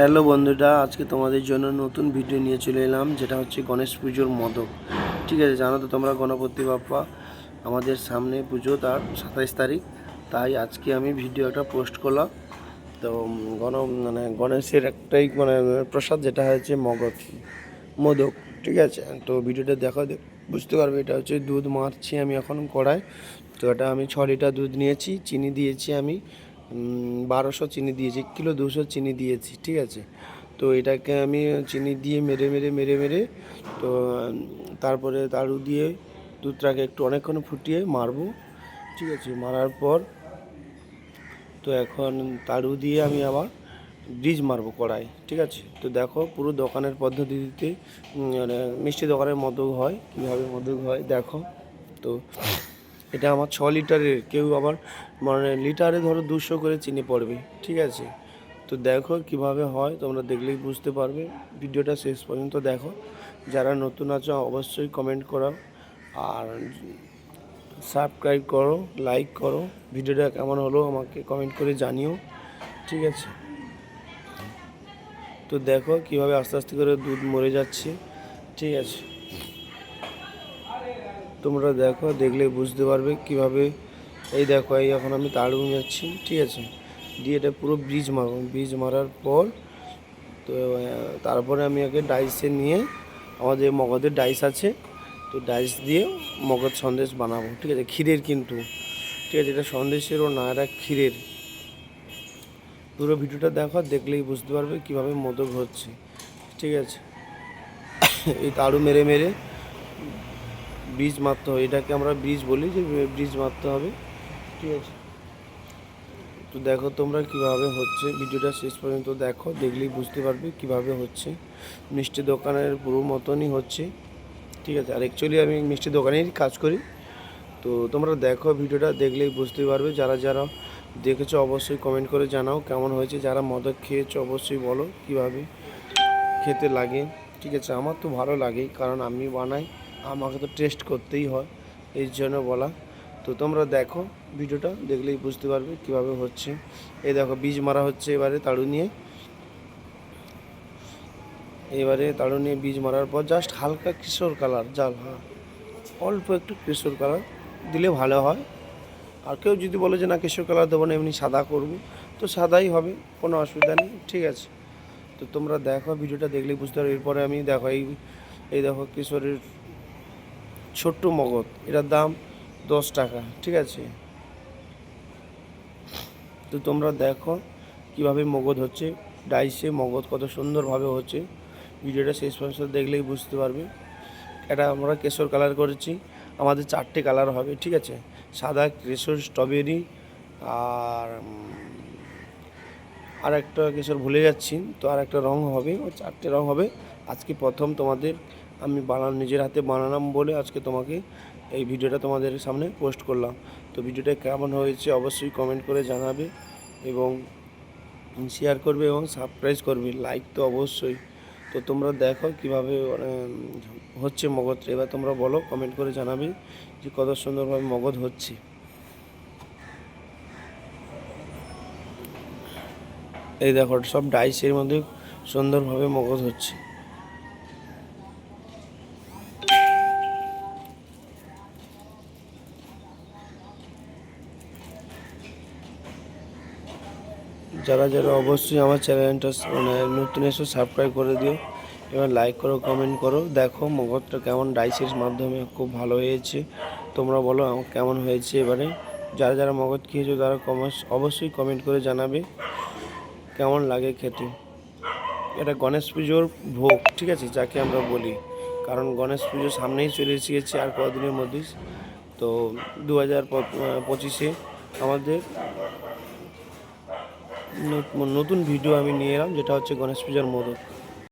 Hello বন্ধুরা, আজকে তোমাদের জন্য নতুন ভিডিও নিয়ে চলে এলাম, যেটা হচ্ছে গণেশ পুজোর মদক। ঠিক আছে, জানো তো তোমরা গণপতি বাপ্পা, আমাদের সামনে পুজো তার সাতাইশ তারিখ, তাই আজকে আমি ভিডিওটা পোস্ট করলাম। তো গণ মানে গণেশের একটাই মানে প্রসাদ যেটা হচ্ছে মগজ মোদক, ঠিক আছে? তো ভিডিওটা দেখো বুঝতে পারবে, এটা হচ্ছে দুধ মারছি আমি এখন কড়াই। তো এটা আমি ছ লিটার দুধ নিয়েছি, চিনি দিয়েছি আমি। বারোশো চিনি দিয়েছি কিলো দুশো চিনি দিয়েছি, ঠিক আছে? তো এটাকে আমি চিনি দিয়ে মেরে মেরে মেরে মেরে, তো, তারপরে তাড়ু দিয়ে দুধটাকে একটু অনেকক্ষণ ফুটিয়ে মারবো, ঠিক আছে? মারার পর, তো এখন তাড়ু দিয়ে আমি আবার ব্রিজ মারবো কড়াই, ঠিক আছে? তো দেখো, পুরো দোকানের পদ্ধতিতে মানে মিষ্টি দোকানের মতো হয়, কীভাবে মতো হয়, দেখো, তো এটা আমার ছ লিটারের, কেউ আবার মানে লিটারে ধরো দুশো করে চিনি পড়বে, ঠিক আছে? তো দেখো কীভাবে হয়, তোমরা দেখলেই বুঝতে পারবে। ভিডিওটা শেষ পর্যন্ত দেখো। যারা নতুন আছো, অবশ্যই কমেন্ট করো আর সাবস্ক্রাইব করো লাইক করো। ভিডিওটা কেমন হলো আমাকে কমেন্ট করে জানিও, ঠিক আছে? তো দেখো কীভাবে আস্তে আস্তে করে দুধ মরে যাচ্ছে, ঠিক আছে? তোমরা দেখো, দেখলে বুঝতে পারবে কীভাবে। এই দেখো, এই এখন আমি তাড়ু যাচ্ছি, ঠিক আছে? দিয়ে এটা পুরো ব্রিজ মারবো। ব্রিজ মারার পর তো তারপরে আমি আগে ডাইসে নিয়ে আমাদের মগজের ডাইস আছে, তো ডাইস দিয়ে মগজ সন্দেশ বানাবো, ঠিক আছে? ক্ষীরের কিন্তু, ঠিক আছে? এটা সন্দেশেরও না, এটা ক্ষীরের। পুরো ভিডিওটা দেখো, দেখলেই বুঝতে পারবে কীভাবে মোদক হচ্ছে, ঠিক আছে? এই তাড়ু মেরে মেরে বীজ মারতে হবে, এটাকে আমরা বীজ বলি যে বীজ মারতে হবে। ঠিক আছে? তো দেখো তোমরা কীভাবে হচ্ছে, ভিডিওটা শেষ পর্যন্ত দেখো, দেখলেই বুঝতে পারবে কীভাবে হচ্ছে। মিষ্টি দোকানের পুরো মতনই হচ্ছে। ঠিক আছে? আর অ্যাকচুয়ালি আমি মিষ্টি দোকানেই কাজ করি। তো তোমরা দেখো ভিডিওটা, দেখলেই বুঝতে পারবে। যারা যারা দেখেছ অবশ্যই কমেন্ট করে জানাও কেমন হয়েছে। যারা মদক খেয়েছো অবশ্যই বলো কীভাবে খেতে লাগে। ঠিক আছে? আমার তো ভালো লাগেই, কারণ আমি বানাই আমাকে তো টেস্ট করতেই হয় এই জন্য বলা। তো তোমরা দেখো, ভিডিওটা দেখলেই বুঝতে পারবে কীভাবে হচ্ছে। এই দেখো, বীজ মারা হচ্ছে এবারে তাড়ু নিয়ে। এবারে তাড়ু নিয়ে বীজ মারার পর জাস্ট হালকা কিশোর কালার, জাল হ্যাঁ। অল্প একটু কিশোর কালার দিলে ভালো হয়। আর কেউ যদি বলে যে, না, কিশোর কালার দেবো না, এমনি সাদা করব, তো সাদাই হবে, কোনো অসুবিধা নেই, ঠিক আছে। তো তোমরা দেখো, ভিডিওটা দেখলেই বুঝতে পারবে। এরপরে আমি দেখো, এই এই দেখো, কিশোরের ছোট্ট মগজ, এটার দাম দশ টাকা, ঠিক আছে? তো তোমরা দেখো কীভাবে মগজ হচ্ছে, ডাইসে মগজ কত সুন্দরভাবে হচ্ছে। ভিডিওটা শেষ পর্যন্ত দেখলেই বুঝতে পারবে। এটা আমরা কেশর কালার করেছি, আমাদের চারটে কালার হবে, ঠিক আছে? সাদা, কেশর, স্ট্রবেরি, আর আর একটা কেশর ভুলে যাচ্ছি, তো আর একটা রং হবে, ও চারটে রং হবে। আজকে প্রথম তোমাদের আমি বানান নিজের হাতে বানালাম বলে আজকে তোমাকে এই ভিডিওটা তোমাদের সামনে পোস্ট করলাম। তো ভিডিওটা কেমন হয়েছে অবশ্যই কমেন্ট করে জানাবে এবং শেয়ার করবে এবং সাবস্ক্রাইব করবে। লাইক তো অবশ্যই। তো তোমরা দেখো কীভাবে মানে, হচ্ছে মগজ এবার তোমরা বলো কমেন্ট করে জানাবে যে কত সুন্দরভাবে মগজ হচ্ছে। এই দেখো সব ডাইসের মধ্যে সুন্দরভাবে মগজ হচ্ছে। যারা যারা অবশ্যই আমার চ্যানেলটা মানে নতুন এসে সাবস্ক্রাইব করে দিও, এবার লাইক করো কমেন্ট করো। দেখো মগজটা কেমন ডাইসের মাধ্যমে খুব ভালো হয়েছে। তোমরা বলো আমার কেমন হয়েছে এবারে। যারা যারা মগজ খেয়েছো তারা কমার্স অবশ্যই কমেন্ট করে জানাবে কেমন লাগে খেতে। এটা গণেশ পুজোর ভোগ, ঠিক আছে? যাকে আমরা বলি। কারণ গণেশ পুজো সামনেই চলে এসেছে আর কদিনের মধ্যে। তো দু হাজার পঁচিশে আমাদের নতুন ভিডিও আমি নিয়ে এলাম যেটা হচ্ছে গণেশ পূজার মোদক